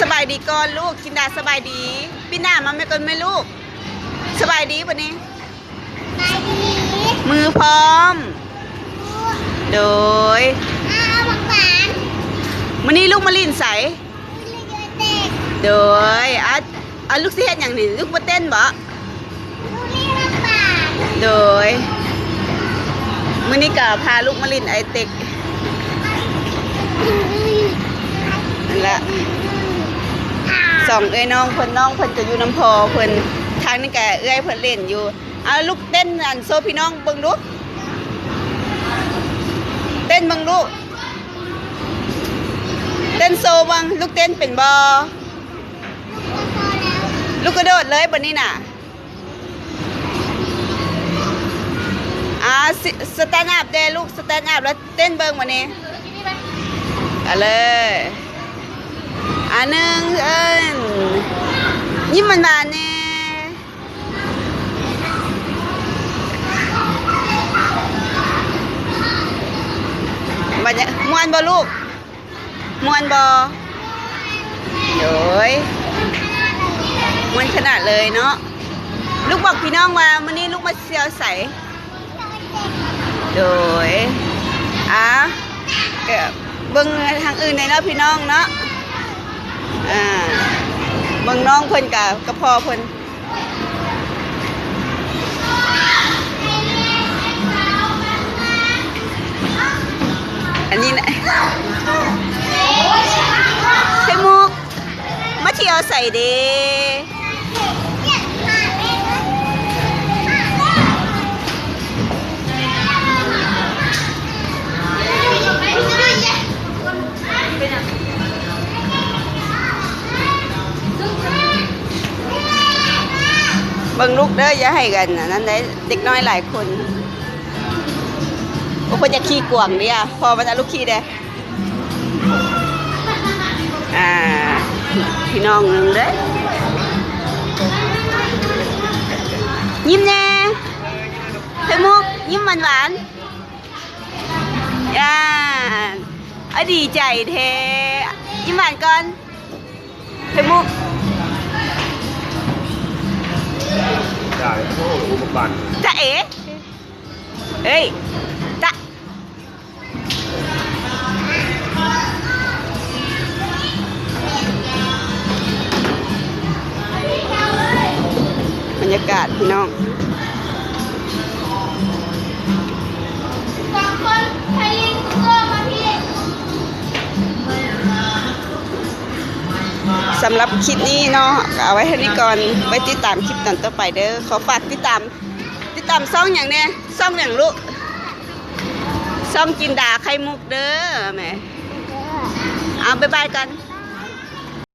สบายดีก่อนลูกกินดาสบายดี พี่หน้ามาไม่ก่อนไหมลูก สบายดีปะนี้ ไปดีมือพร้อม โดยอ้าวบักหวานมื้อนี้ลูกมาลินใส คุณเลยเยอะเด็กโดยอะอะลูกสิเฮ็ดหยังนี่ลูกมาเต้นบ่ลูกนี่บักหวานโดยมื้อนี้ก็พาลูกมาลินไอเต็กนั่นละ สองเอ้ยน้องเพิ่นน้องเพิ่นจะอยู่น้ำพอเพิ่นทางนี้ก็เอ้ยเพิ่นเล่นอยู่เอาลูกเต้นอันโซพี่น้องเบิ่งดูเต้นเบิ่งลูกเต้นโซเบังลูกเต้นเป็นบ่ลูกกระโดดเลยบัดนี้น่ะอ่าสแตนด์อัพเดลูกสแตนด์อัพแล้วเต้นเบิ้งวันนี้เอาเลยอ่าหนึ่งเอิญ ยิ้มมันบานๆเนี่ยบัดเนี่ยมวนบ่ลูกมวนบ่โดยมวนขนาดเลยเนาะลูกบอกพี่น้องว่ามื้อนี้ลูกมาเซียวใสโดยอะเบิ่งทางอื่นในเนาะพี่น้องเนาะอ่า บิ่งน้องเพิ่นกับกระพอเพิ่นอันนี้นะไข่มุกมาเที่ยวใส่เด้ บิ่งลูกเด้ออย่าให้กันนนั้นได้เด็กน้อยหลายคนโอ้เพิ่นจะขี้กวางเด้อะพอมันเอาลูกขี้เด้อ่าพี่น้องหนึงเด้อยิ้มแน่ไข่มุกยิ้มหวานหวานอ่าอดีใจแท้ยิ้มหวานก่อนไข่มุก อ้อุปกรณ์จะเอ๋เฮ้ยจะบรรยากาศพี่น้อง สำหรับคลิปนี้เนาะเอาไว้ให้นี้ก่อนไว้ติดตามคลิปตอนต่อไปเด้อขอฝากติดตาม ติดตามซ่องอย่างเนี้ยซ่องอย่างลูกซ่องจินดาไข่มุกเด้อแม่เอาบ๊ายบายกัน